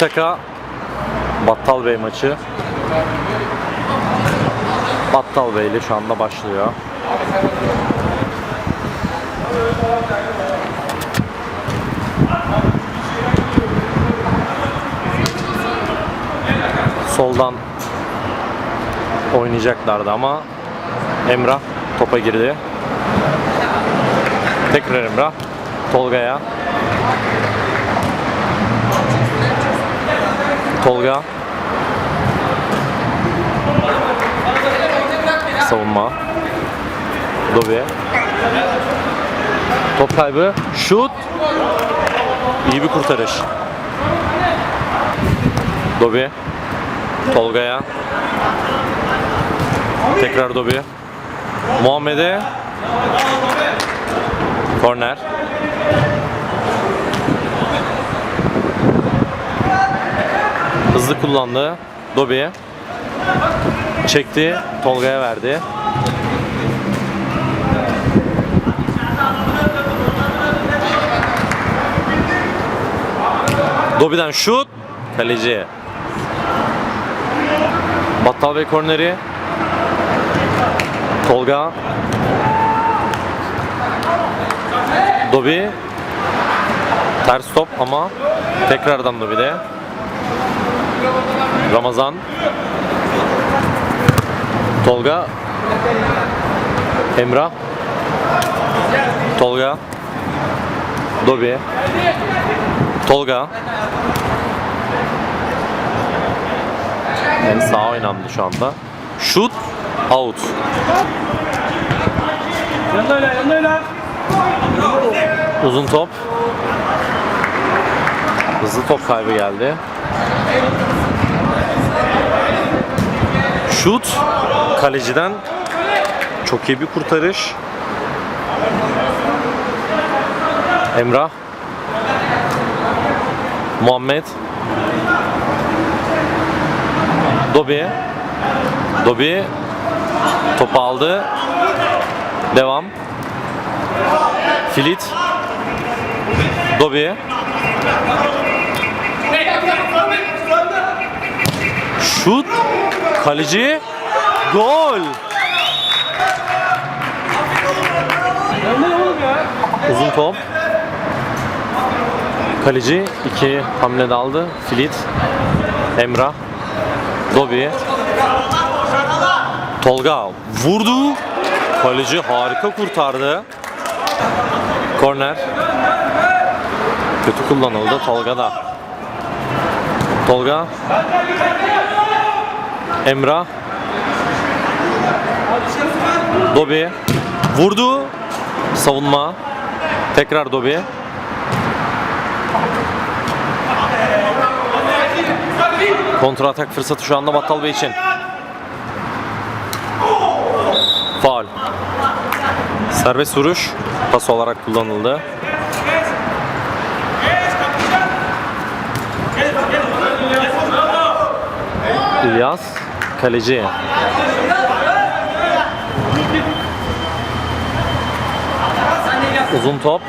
Tik Taka Battal Bey maçı. Battal Bey ile şu anda başlıyor. Soldan oynayacaklardı ama Emrah topa girdi. Tekrar Emrah. Tolga'ya. Tolga. Savunma. Dobi. Top kaybı. Şut. İyi bir kurtarış. Dobi. Tolga'ya. Tekrar Dobi. Muhammed'e. Korner. Hızlı kullandı. Dobi'ye. Çekti. Tolga'ya verdi. Dobi'den şut. Kaleci. Battal Bey korneri. Tolga. Dobi. Ters top ama tekrardan Dobi'de. Ramazan. Tolga. Emrah. Tolga. Dobi. Tolga. En sağ oynandı şu anda. Şut. Out. Yanındayla yanındayla. Uzun top. Hızlı top kaybı geldi. Şut. Kaleciden çok iyi bir kurtarış. Emrah. Muhammed. Dobi. Dobi topu aldı. Devam. Filit. Dobi. Şut. Kaleci. Gol. Uzun top. Kaleci iki hamle aldı. Filit. Emrah. Dobi. Tolga vurdu. Kaleci harika kurtardı. Korner. Kötü kullanıldı. Tolga da. Tolga. Emrah. Dobi. Vurdu. Savunma. Tekrar Dobi. Kontra atak fırsatı şu anda Battal Bey için. Faul. Serbest vuruş pas olarak kullanıldı. İlyas kaleci. Uzun top.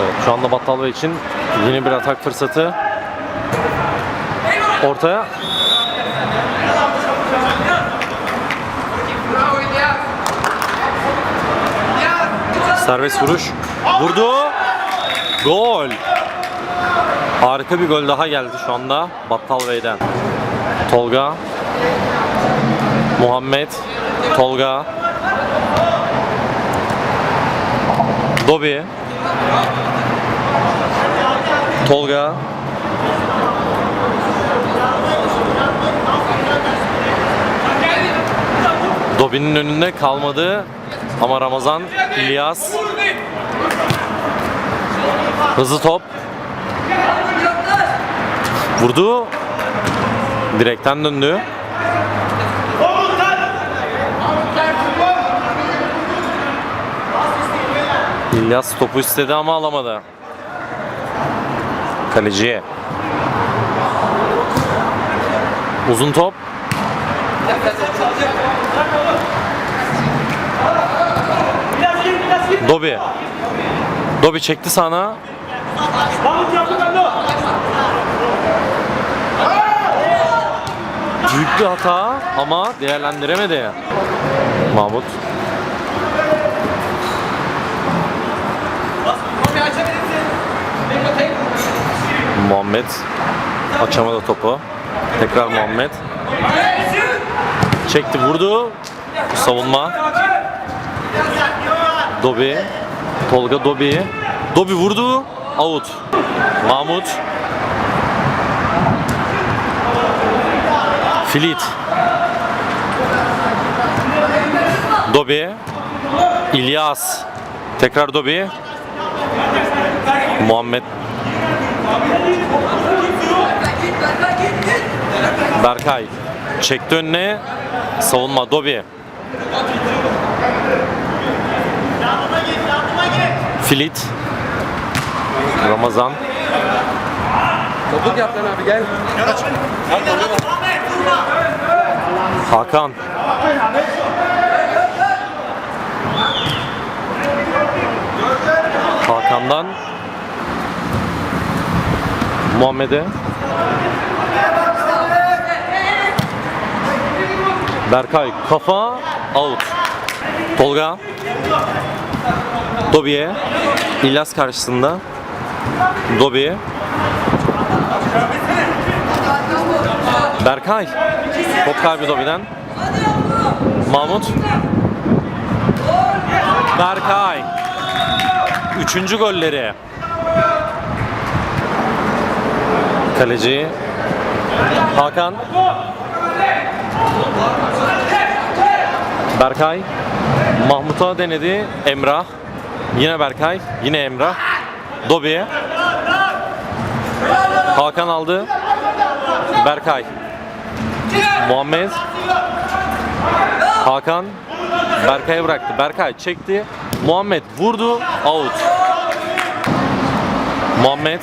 Evet, şu anda Battal Bey için yeni bir atak fırsatı. Ortaya. Serbest vuruş. Vurdu. Gol. Harika bir gol daha geldi şu anda Battal Bey'den. Tolga. Muhammed. Tolga. Dobi. Tolga. Dobi'nin önünde kalmadı ama Ramazan, İlyas. Hızlı top. Vurdu. Direkten döndü. İlyas topu istedi ama alamadı. Kaleciye. Uzun top. Dobi. Dobi çekti sana. Mahmut yaptı ben de. Büyük bir hata ama değerlendiremedi. Mahmut. Muhammed açamadı topu. Tekrar Muhammed. Çekti vurdu. Savunma. Dobi. Tolga Dobi. Dobi vurdu. Out. Mahmut. Filit. Dobi. İlyas. Tekrar Dobi. Muhammed. Berkay. Çekti önüne. Savunma Dobi. Filit. Ramazan. Topuk yap lan abi gel. Hakan. Hakan'dan Muhammed'e. Berkay kafa out. Tolga. Dobi'ye İlyas karşısında. Dobi Berkay Top kaybı Dobi'den Mahmut. Berkay. Üçüncü golleri. Kaleci. Hakan. Berkay. Mahmut'a denedi Emrah. Yine Berkay Yine Emrah. Dobi Hakan aldı. Berkay Muhammed Hakan Berkay'a bıraktı. Berkay çekti. Muhammed vurdu. Out. Muhammed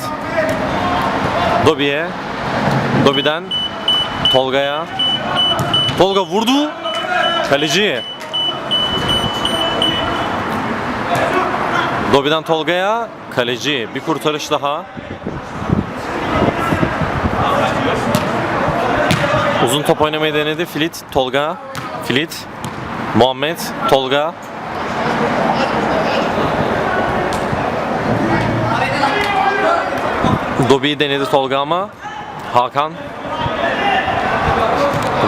Dobi'ye Dobi'den Tolga'ya Tolga vurdu. Kaleci. Dobi'den Tolga'ya kaleci. Bir kurtarış daha. Uzun top oynamayı denedi. Filit, Tolga, Filit, Muhammed, Tolga. Dobi'yi denedi Tolga ama Hakan,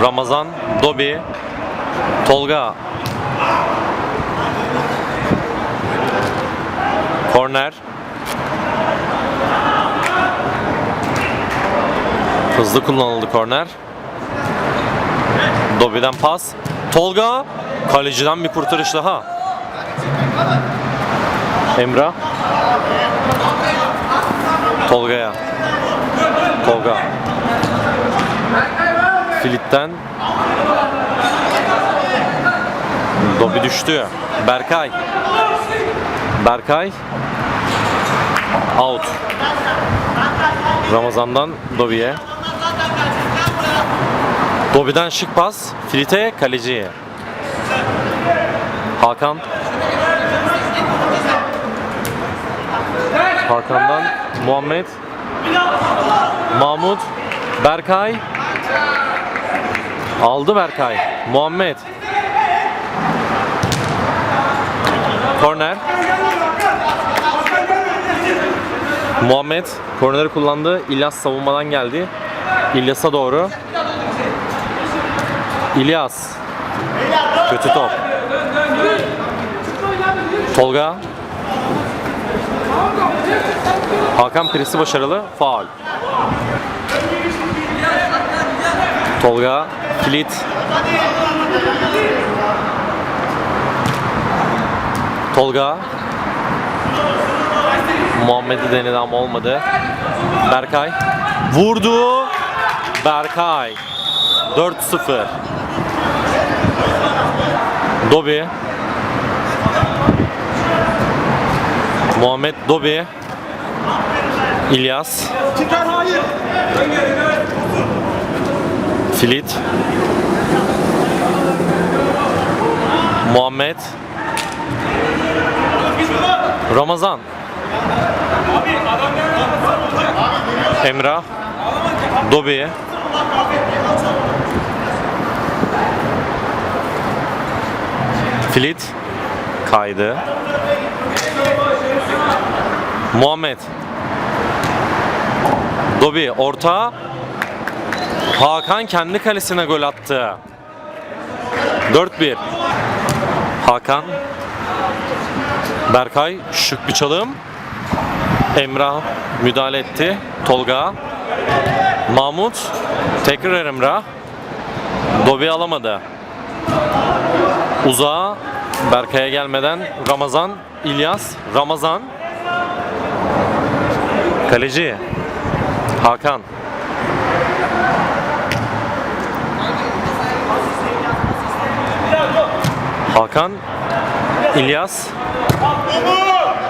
Ramazan, Dobi, Tolga. Korner. Hızlı kullanıldı korner. Dobi'den pas. Tolga. Kaleciden bir kurtarış daha. Emrah. Tolga'ya. Tolga. Filip'ten. Dobi düştü. Berkay. Berkay. Out. Ramazan'dan Dobi'ye. Dobi'den şık pas. Filite kaleciye. Hakan. Hakan'dan Muhammed. Mahmut. Berkay. Aldı Berkay. Muhammed. Korner. Muhammed korneri kullandı. İlyas savunmadan geldi. İlyas'a doğru. İlyas. Kötü top. Tolga. Hakan presi başarılı. Faul. Tolga. Kilit. Tolga. Muhammed'i denedi ama olmadı. Berkay. Vurdu. Berkay. 4-0. Dobi. Muhammed Dobi. İlyas. Filit. Muhammed. Ramazan. Emrah. Dobi. Filit. Kaydı. Muhammed. Dobi orta. Hakan kendi kalesine gol attı. 4-1. Hakan. Berkay şık bir çalım. Emrah müdahale etti. Tolga. Mahmut. Tekrar Emrah. Dobi alamadı. Uzağa Berkay'a gelmeden Ramazan, İlyas, Ramazan. Kaleci Hakan. Hakan, İlyas,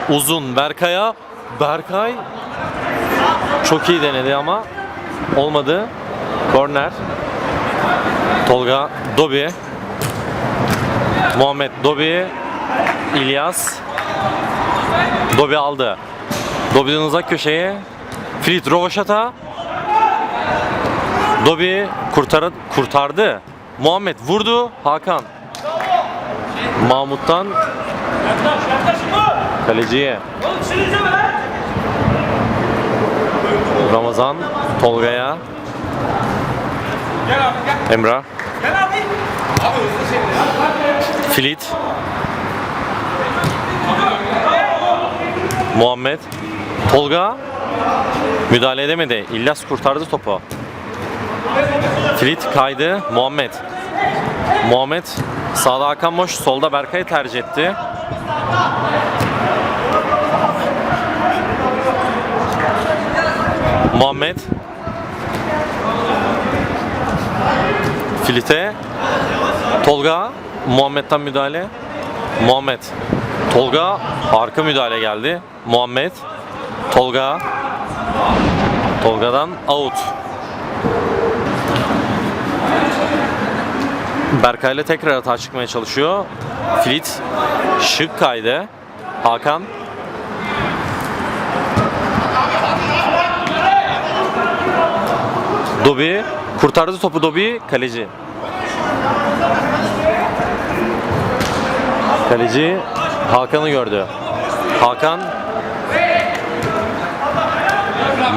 uzun Berkay'a. Berkay çok iyi denedi ama olmadı. Korner. Tolga, Dobi. Muhammed Dobi, İlyas. Dobi aldı. Dobi'den uzak köşeye. Frit Rovaşata. Dobi kurtar kurtardı. Muhammed vurdu. Hakan. Mahmut'tan kaleciye. Ramazan Tolga'ya. Gel abi gel. Emrah. Gel Filit. Muhammed. Tolga. Müdahale edemedi. İlyas kurtardı topu. Filit kaydı. Muhammed. Muhammed sağda Hakan boş, solda Berkay'ı tercih etti. Muhammed. Filite. Tolga, Muhammed'den müdahale. Muhammed. Tolga, arka müdahale geldi. Muhammed. Tolga. Tolga'dan out. Berkay'la tekrar hata çıkmaya çalışıyor. Flit şık kaydı. Hakan. Dobi kurtardı topu Dobi kaleci. Kaleci Hakan'ı gördü. Hakan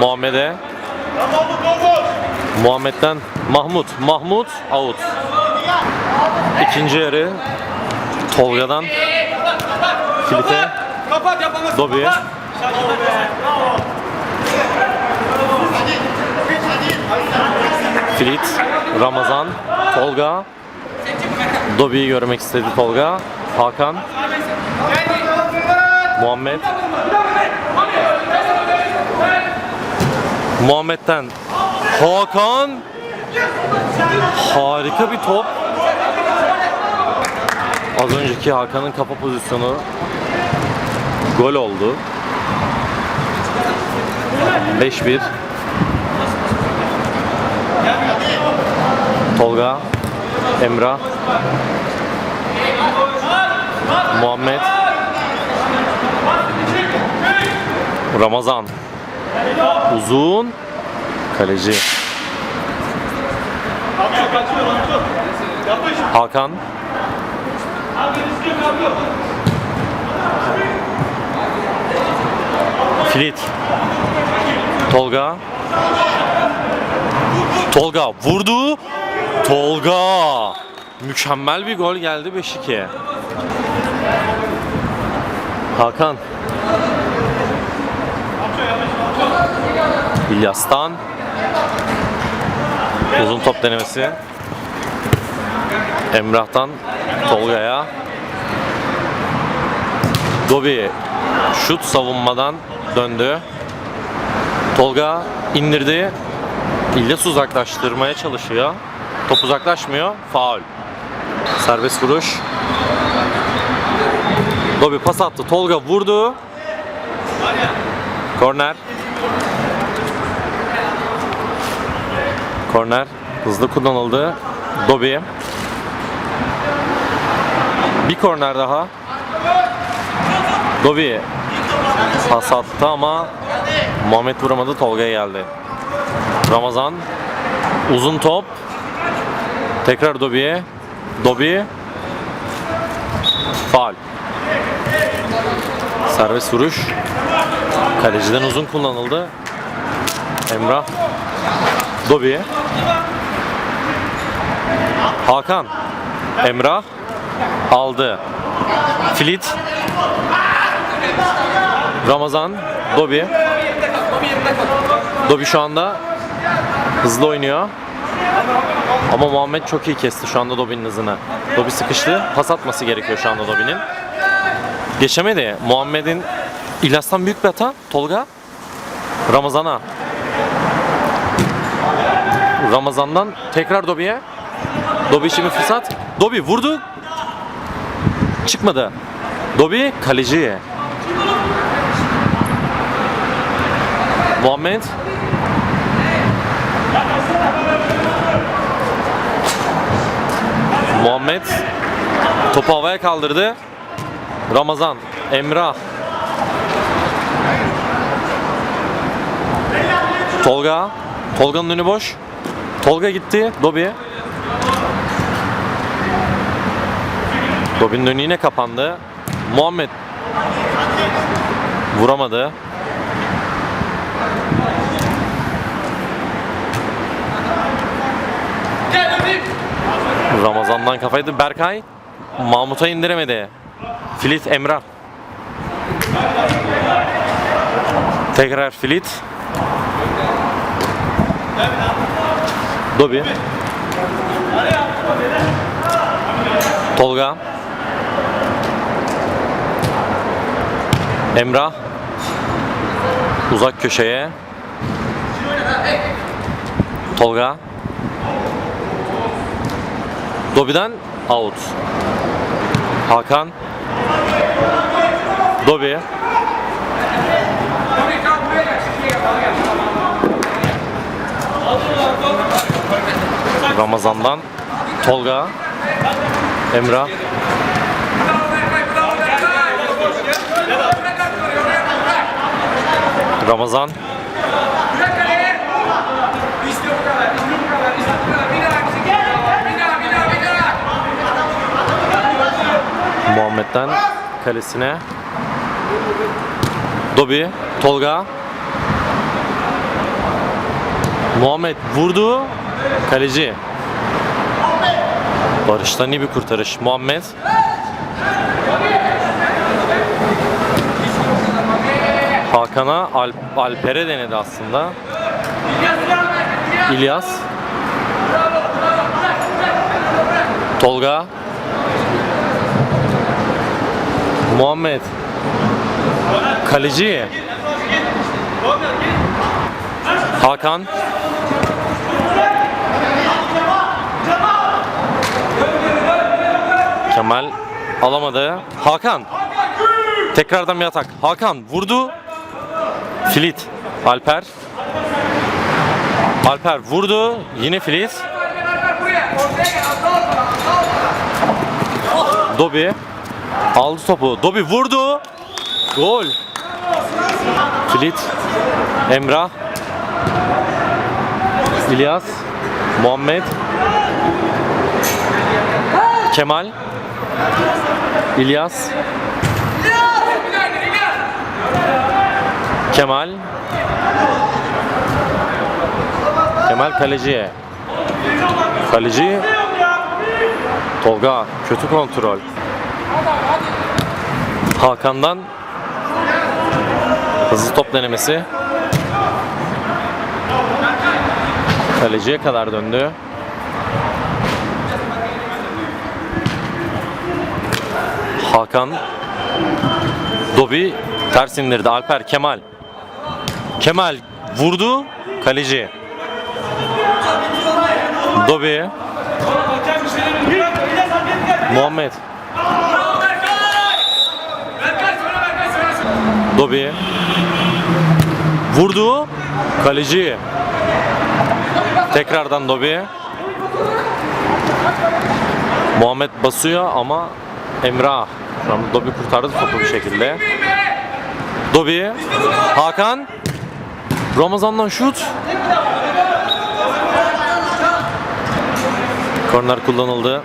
Muhammed'e Muhammed'den Mahmut. Mahmut out. İkinci yarı Tolga'dan Filip'e Kapat yapamazsın. Dobi. kapat. Bravo be. Bravo. Filit, Ramazan, Tolga. Dobi'yi görmek istedi Tolga. Hakan. Muhammed. Muhammed'den Hakan. Harika bir top. Az önceki Hakan'ın kafa pozisyonu gol oldu. 5-1. Tolga, Emrah, Muhammed, Ramazan, Uzun, Kaleci. Hakan. Filit, Tolga, Tolga vurdu, Tolga, mükemmel bir gol geldi 5-2. Hakan, İlyas'tan uzun top denemesi. Emrah'tan Tolga'ya. Dobi şut savunmadan döndü. Tolga indirdi. İlyas uzaklaştırmaya çalışıyor. Top uzaklaşmıyor. Faul. Serbest vuruş. Dobi pas attı. Tolga vurdu. Korner. Korner hızlı kullanıldı. Dobi. Bir korner daha. Dobi Pas attı ama Muhammed vuramadı. Tolga'ya geldi. Ramazan. Uzun top. Tekrar Dobi'ye. Dobi. Faul. Serbest vuruş. Kaleciden uzun kullanıldı. Emrah. Dobi'ye. Hakan. Emrah. Aldı. Filit. Ramazan. Dobi. Dobi şu anda hızlı oynuyor. Ama Muhammed çok iyi kesti şu anda Dobi'nin hızını. Dobi sıkıştı. Pas atması gerekiyor şu anda Dobi'nin. Geçemedi. Muhammed'in İlyas'tan büyük bir hata. Tolga. Ramazan'a. Ramazan'dan tekrar Dobi'ye. Dobi şimdi fırsat. Dobi vurdu. Çıkmadı. Dobi kaleciye. Muhammed. Muhammed topu havaya kaldırdı. Ramazan, Emrah. Tolga. Tolga'nın önü boş. Tolga gitti. Dobi. Dobi'nin önü yine kapandı. Muhammed vuramadı. Ramazan'dan kafaydı. Berkay Mahmut'a indiremedi. Filit Emrah. Tekrar Filit. Dobi. Tolga. Emrah. Uzak köşeye. Tolga. Dobi'den out. Hakan. Dobi. Ramazan'dan Tolga. Emrah. Ramazan. Muhammed'den kalesine. Dobi, Tolga. Muhammed vurdu. Kaleci. Barış'tan iyi bir kurtarış. Muhammed. Hakan'a Alp, Alper'e denedi aslında. İlyas. Tolga. Muhammed. Kaleci. Hakan. Kemal alamadı. Hakan. Tekrardan bir atak. Hakan vurdu. Filit. Alper. Alper vurdu. Yine Filit. Dobi. Aldı topu. Dobi vurdu. Gol. Filit. Emrah. İlyas. Muhammed. Kemal. İlyas. Kemal. Kemal kaleciye. Kaleci. Tolga kötü kontrol. Hakan'dan hızlı top denemesi. Kaleciye kadar döndü. Hakan Dobi ters indirdi. Alper Kemal. Kemal vurdu. Kaleci. Dobi. Muhammed. Dobi. Vurdu. Kaleci. Tekrardan Dobi. Muhammed basıyor ama Emrah. Dobi kurtardı topu bir şekilde. Dobi. Hakan. Ramazan'dan şut. Korner kullanıldı.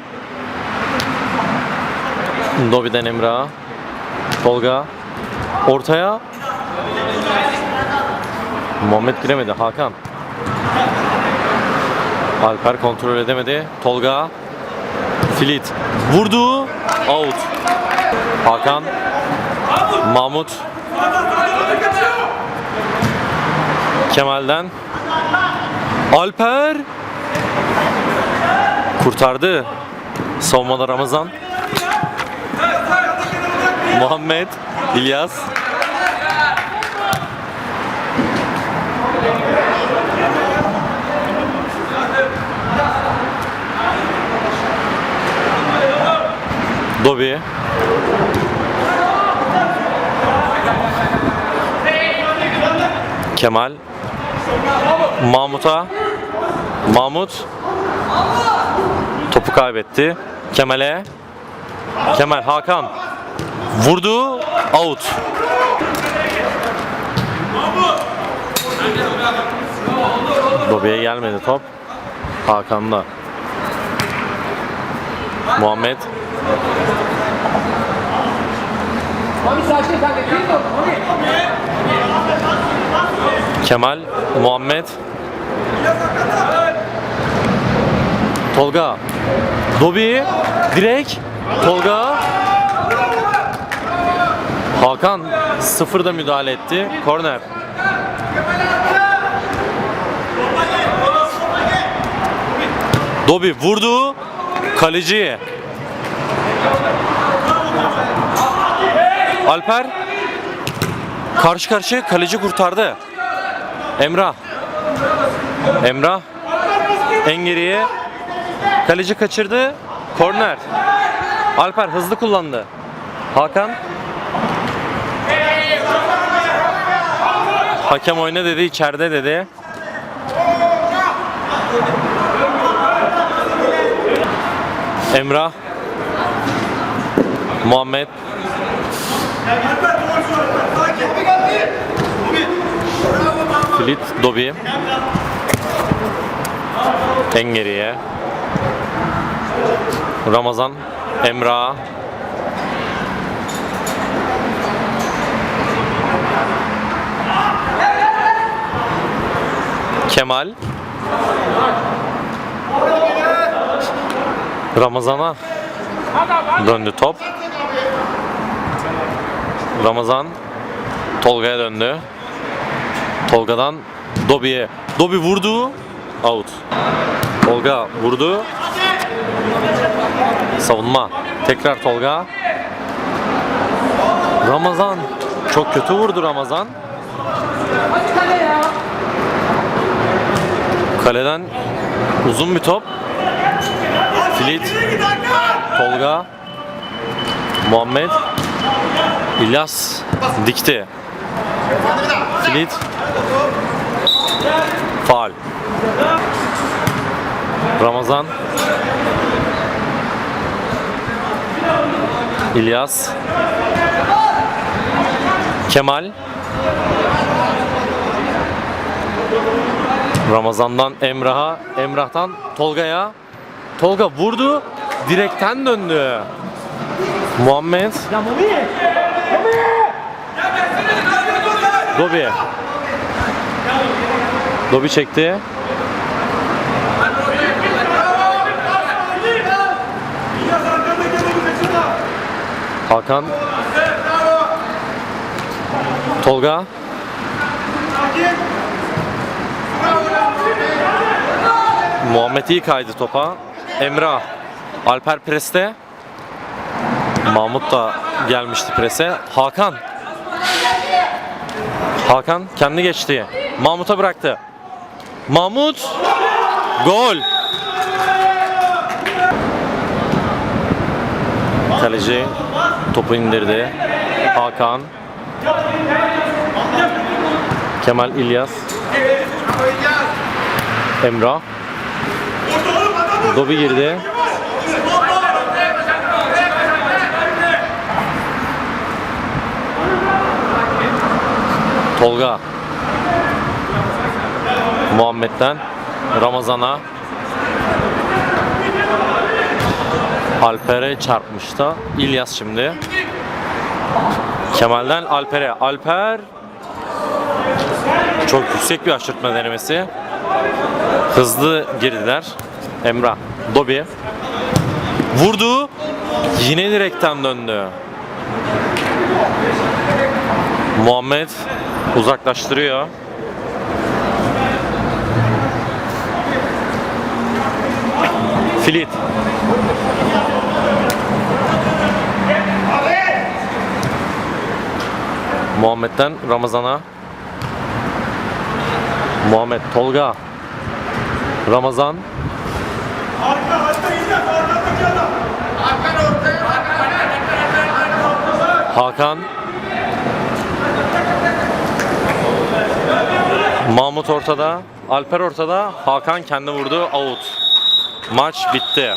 Dobi'den Emrah. Tolga. Ortaya. Muhammed giremedi. Hakan. Alper kontrol edemedi. Tolga. Filit. Vurdu. Out. Hakan. Mahmut. Kemal'den. Alper. Kurtardı. Savunmada Ramazan. Muhammed. İlyas. Dobi. Kemal. Mahmut'a. Mahmut. Topu kaybetti. Kemal'e. Kemal Hakan. Vurdu. Out. Dobi'ye gelmedi top. Hakan'da. Muhammed. Kemal, Muhammed. Tolga. Dobi. Direk. Tolga. Hakan sıfırda müdahale etti. Korner. Dobi vurdu. Kaleci. Alper karşı karşıya kaleci kurtardı. Emrah. Emrah en geriye kaleci kaçırdı. Korner. Alper hızlı kullandı. Hakan Hakem oyna dedi, içeride dedi. Emrah Muhammed Filit Dobi En geriye. Ramazan Emrah. Kemal. Ramazan'a döndü top. Ramazan Tolga'ya döndü. Tolga'dan Dobi'ye. Dobi vurdu. Out. Tolga vurdu. Savunma. Tekrar Tolga. Ramazan. Çok kötü vurdu Ramazan. Kaleden uzun bir top. Filit. Tolga. Muhammed. İlyas dikti. Filit. Faal. Ramazan. İlyas. Kemal. Ramazan'dan Emrah'a, Emrah'tan Tolga'ya. Tolga vurdu, direkten döndü. Muhammed. Dobi. Dobi çekti. Hakan. Tolga. Muhammed iyi kaydı topa. Emrah. Alper preste. Mahmut da gelmişti prese. Hakan. Hakan kendi geçti. Mahmut'a bıraktı. Mahmut. Gol. Kaleci topu indirdi. Hakan. Kemal İlyas. Emrah. Dobi girdi. Tolga. Muhammed'den Ramazan'a. Alper'e çarpmış İlyas şimdi. Kemal'den Alper'e. Alper çok yüksek bir aşırtma denemesi. Hızlı girdiler. Emrah. Dobi. Vurdu. Yine direkten döndü. Muhammed uzaklaştırıyor. Filit. Muhammed'den Ramazan'a. Muhammed Tolga. Ramazan. Hakan. Mahmut ortada. Alper ortada. Hakan kendi vurdu. Out. Maç bitti.